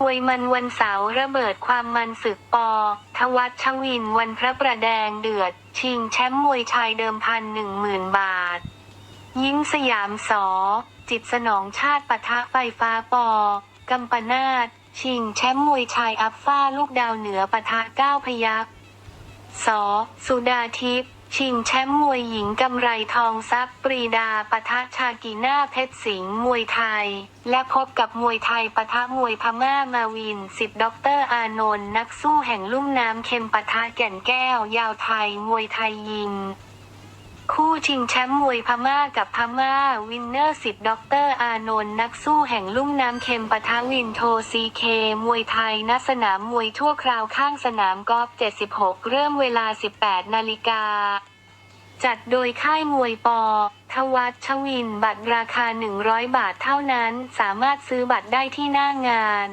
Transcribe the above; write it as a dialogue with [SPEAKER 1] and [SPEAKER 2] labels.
[SPEAKER 1] มวยมันวันเสาร์ระเบิดความมันศึกปอ ทวัชชวินวันพระประแดงเดือด ชิงแชมป์มวยชายเดิมพันหนึ่งหมื่นบาท ยิ้มสยามสอ จิตสนองชาติปะทะไฟฟ้าปอ กัมปนาตชิงแชมป์มวยชายอัฟฟ้าลูกดาวเหนือปะทะก้าวพยักสอ สุดาทิพย์ ชิงแชมป์มวยหญิงกำไรทองทรัพย์ปรีดาปะทะชากีน่าเพชรสิงห์มวยไทย และพบกับมวยไทยปะทะมวยพม่ามาวินสิบด็อกเตอร์อานนท์นักสู้แห่งลุ่มน้ำเค็มปะทะแก่นแก้วยาวไทยมวยไทยยิม คู่ชิงแชมป์มวยพม่ากับพม่า วินเนอร์สิบด็อกเตอร์อานนท์นักสู้แห่งลุ่มน้ำเค็มปะทะวินโทซีเค มวยไทยณสนามมวยชั่วคราวข้างสนามกอล์ฟ76 เริ่มเวลา 18 นาฬิกา จัดโดยค่ายมวยปอ ทวัชชวิน บัตรราคา 100 บาทเท่านั้น สามารถซื้อบัตรได้ที่หน้างาน